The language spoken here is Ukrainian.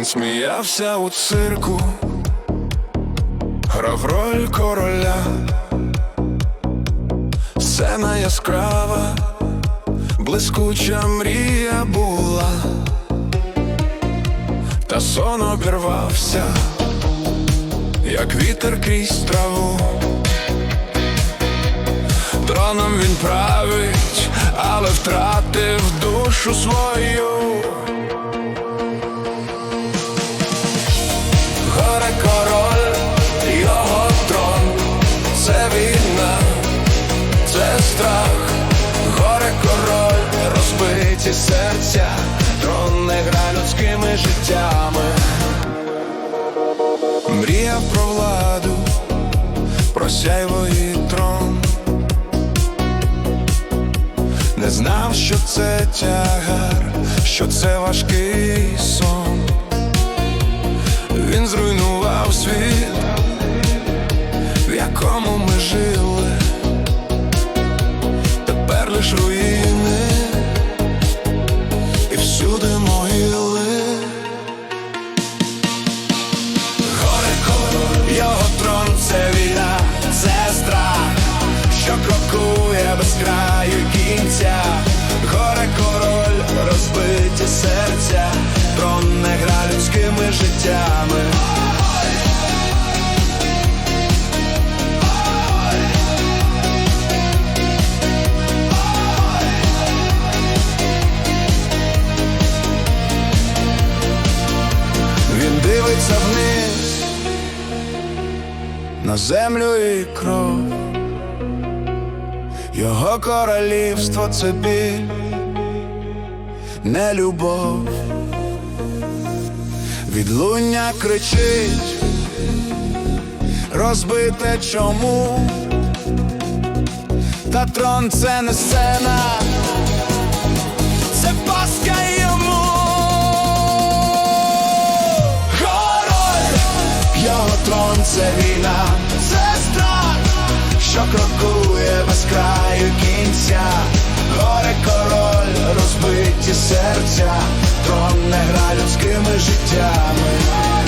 Взявся у цирку, грав роль короля, сцена яскрава, блискуча мрія була, та сон обірвався, як вітер крізь траву. Троном він править, але втратив душу свою. Розбиті серця, трон не гра людськими життями. Мріяв про владу, про сяйво трон. Не знав, що це тягар, що це важкий сон. Він зруйнував людськими. Він дивиться вниз на землю і кров. Його королівство це біль, не любов. Відлуння кричить, розбите чому, та трон це не сцена, це паска йому. Король, його трон це війна, це страх, що крокує без краю кінця. Серця, то не гра людськими життями.